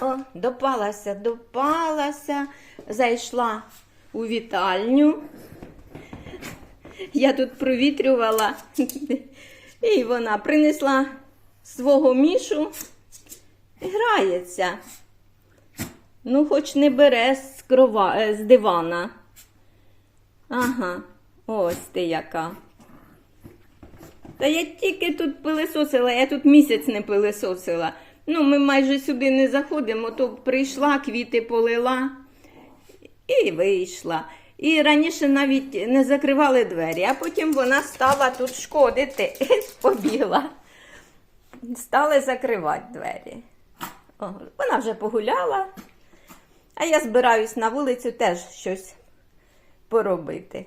О, допалася, допалася, зайшла у вітальню. Я тут провітрювала, і вона принесла свого мішу, грається. Ну, хоч не бере з, крова... е, з дивана. Ага, ось ти яка. Та я тільки тут пилисосила, я тут місяць не пилисосила. Ну, ми майже сюди не заходимо, то прийшла, квіти полила і вийшла. І раніше навіть не закривали двері, а потім вона стала тут шкодити і побігла. Стали закривати двері. О, вона вже погуляла, а я збираюсь на вулицю теж щось поробити.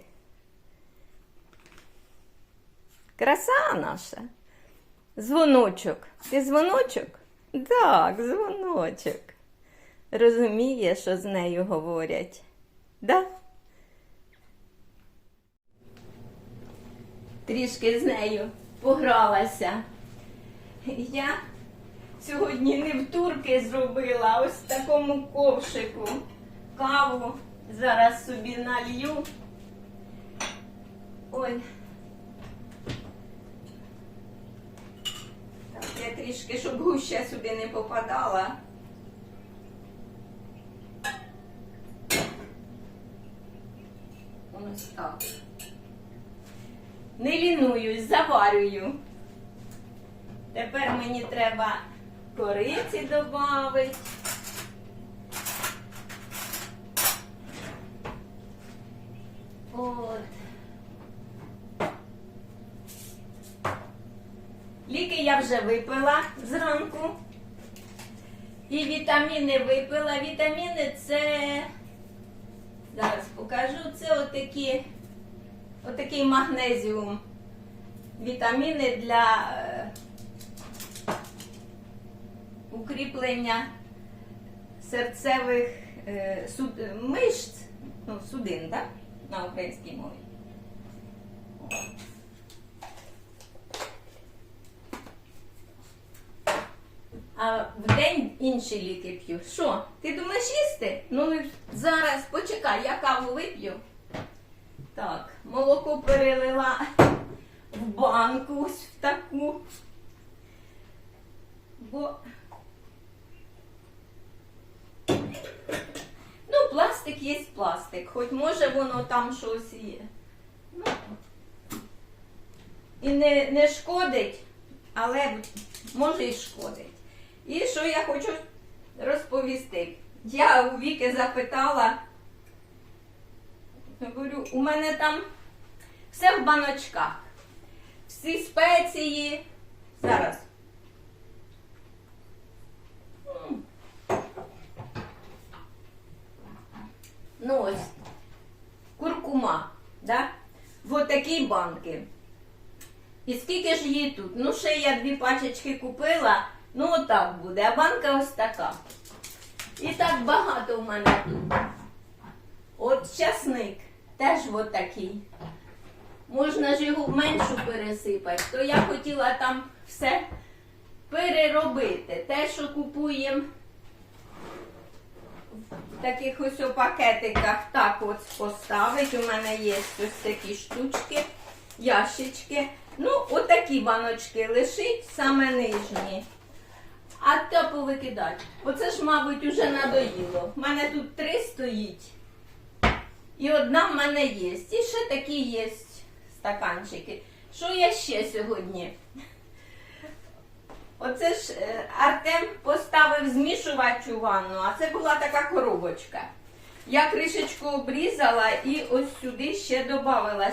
Краса наша. Дзвоночок. Ти дзвоночок? Так, дзвоночок. Розуміє, що з нею говорять. Да? Трішки з нею погралася. Я сьогодні не в турки зробила, ось в такому ковшику. Каву зараз собі налью. Ой. Так, я трішки, щоб гуща сюди не попадала. Ось так. Не лінуюсь, заварюю. Тепер мені треба кориці додати. От. Ліки я вже випила зранку. І вітаміни випила. Вітаміни це, зараз покажу, це отакі, отакий магнезіум. Вітаміни для е, укріплення серцевих е, мишць, ну, судин, так? На українській мові. А в день інші ліки п'ю. Що? Ти думаєш їсти? Ну зараз почекай, я каву вип'ю. Так, молоко перелила в банку ось в таку. Бо. Ну, пластик є пластик, хоч може воно там щось є. Ну, і не, не шкодить, але може і шкодить. І що я хочу розповісти? Я у Віки запитала, говорю, у мене там все в баночках. Всі спеції. Зараз. Ну ось. Куркума, да? В такій банки. І скільки ж її тут? Ну, ще я дві пачечки купила. Ну, отак буде, а банка ось така. І так багато в мене тут. От часник теж от такий. Можна ж його меншу пересипати, то я хотіла там все переробити. Те, що купуємо в таких ось пакетиках, так от поставити. У мене є ось такі штучки, ящички. Ну, отакі баночки лишить, саме нижні. А то повикидати. Оце ж, мабуть, уже надоїло. У мене тут три стоїть. І одна в мене є. І ще такі є стаканчики. Що я ще сьогодні? Оце ж е, Артем поставив змішувач у ванну, а це була така коробочка. Я кришечку обрізала і ось сюди ще додавала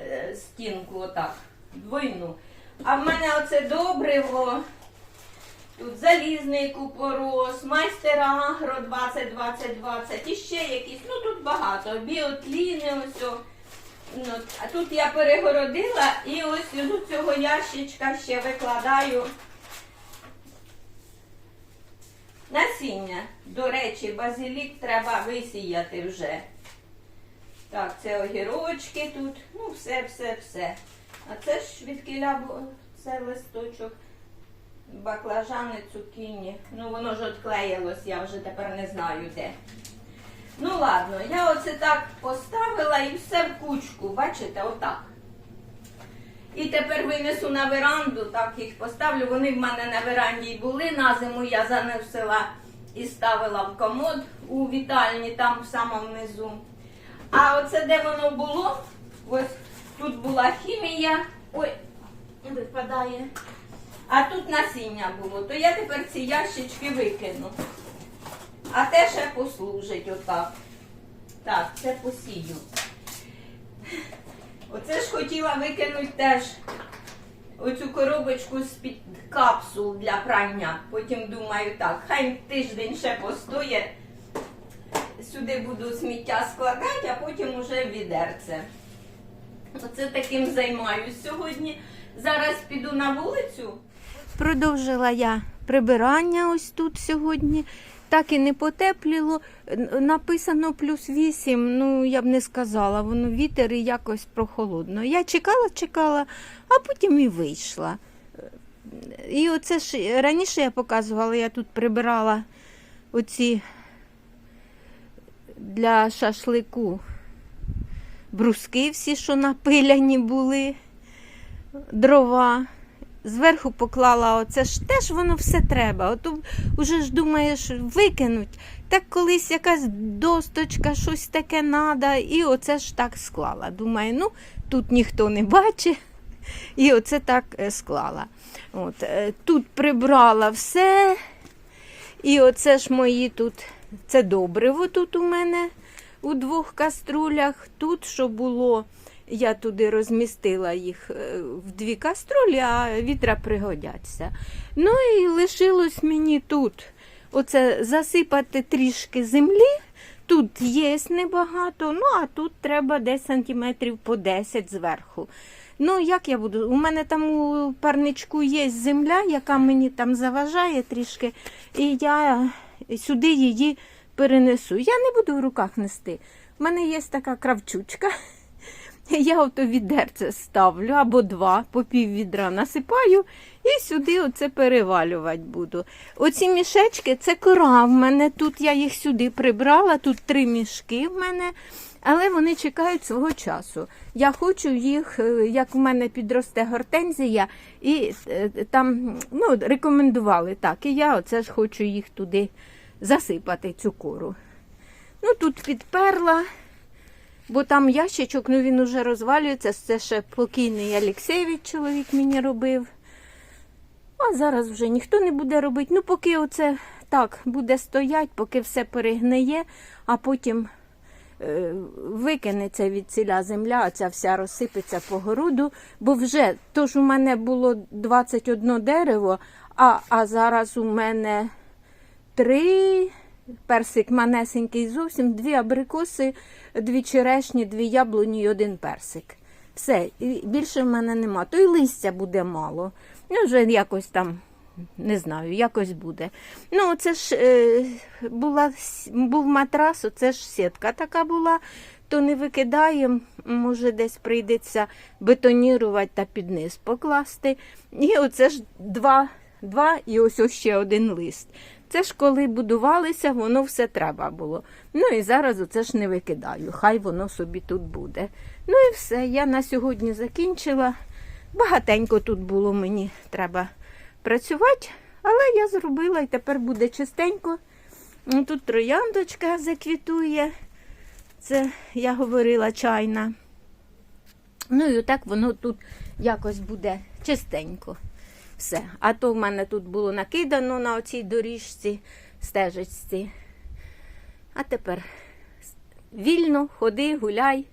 е, стінку отак, двойну. А в мене оце добриво. Тут залізний купорос, майстер агро 20-20-20 і ще якісь, ну тут багато. Біотліни, ось. Ну, а тут я перегородила і ось з цього ящичка ще викладаю насіння. До речі, базилік треба висіяти вже. Так, це огірочки тут. Ну, все, все, все. А це ж від кіля це листочок. Баклажани, цукіні. Ну воно ж відклеїлось, я вже тепер не знаю де. Ну ладно, я оце так поставила і все в кучку, бачите, отак. І тепер винесу на веранду, так їх поставлю. Вони в мене на веранді були. На зиму я занесла і ставила в комод у вітальні, там в самому низу. А оце де воно було, ось тут була хімія. Ой, випадає. А тут насіння було, то я тепер ці ящички викину. А те ще послужить отак. Так, це посію. Оце ж хотіла викинути теж оцю коробочку з-під капсул для прання. Потім думаю, так, хай тиждень ще постоє. Сюди буду сміття складати, а потім уже відерце. Оце таким займаюсь сьогодні. Зараз піду на вулицю. Продовжила я прибирання ось тут сьогодні. Так і не потепліло. Написано плюс 8, ну я б не сказала, воно вітер і якось прохолодно. Я чекала, чекала, а потім і вийшла. І оце ж раніше я показувала, я тут прибирала оці для шашлику бруски всі, що напиляні були, дрова. Зверху поклала оце ж теж воно все треба. Ото вже ж думаєш викинуть. Так колись якась досточка, щось таке надо, і оце ж так склала. Думаю, ну тут ніхто не бачить. І оце так е, склала. От, е, тут прибрала все. І оце ж мої тут, це добриво тут у мене у двох каструлях. Тут, що було, я туди розмістила їх е, в дві каструлі, а вітра пригодяться. Ну і лишилось мені тут оце засипати трішки землі. Тут є небагато, ну а тут треба десь сантиметрів по 10 зверху. Ну, як я буду? У мене там у парничку є земля, яка мені там заважає трішки, і я сюди її перенесу. Я не буду в руках нести. У мене є така кравчучка. Я ото відерце ставлю або два, по пів відра насипаю і сюди оце перевалювати буду. Оці мішечки це кора в мене. Тут я їх сюди прибрала, тут три мішки в мене, але вони чекають свого часу. Я хочу їх, е, як в мене підросте гортензія, і е, там ну, рекомендували так. І я оце ж хочу їх туди засипати, цю кору. Ну, тут підперла. Бо там ящичок, ну він уже розвалюється. Це ще покійний Алексєєвич чоловік мені робив. А зараз вже ніхто не буде робити. Ну, поки оце так буде стоять, поки все перегниє, а потім е, викинеться від ціля земля, а ця вся розсипеться по городу. Бо вже то ж у мене було 21 дерево, а, а зараз у мене три персик манесенький зовсім, дві абрикоси, дві черешні, дві яблуні і один персик. Все, більше в мене нема. То й листя буде мало. Ну, вже якось там, не знаю, якось буде. Ну, це ж е, була, був матрас, оце ж сітка така була, то не викидаємо, може десь прийдеться бетонірувати та під низ покласти. І оце ж два, два і ось ще один лист. Це ж коли будувалися, воно все треба було. Ну і зараз оце ж не викидаю, хай воно собі тут буде. Ну і все, я на сьогодні закінчила. Багатенько тут було мені треба працювати, але я зробила і тепер буде чистенько. Ну, Тут трояндочка заквітує. Це я говорила чайна. Ну і отак воно тут якось буде чистенько. Все. А то в мене тут було накидано на оцій доріжці, стежечці. А тепер вільно ходи, гуляй,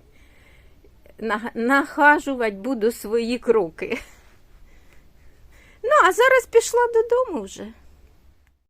на- нахажувати буду свої кроки. Ну, а зараз пішла додому вже.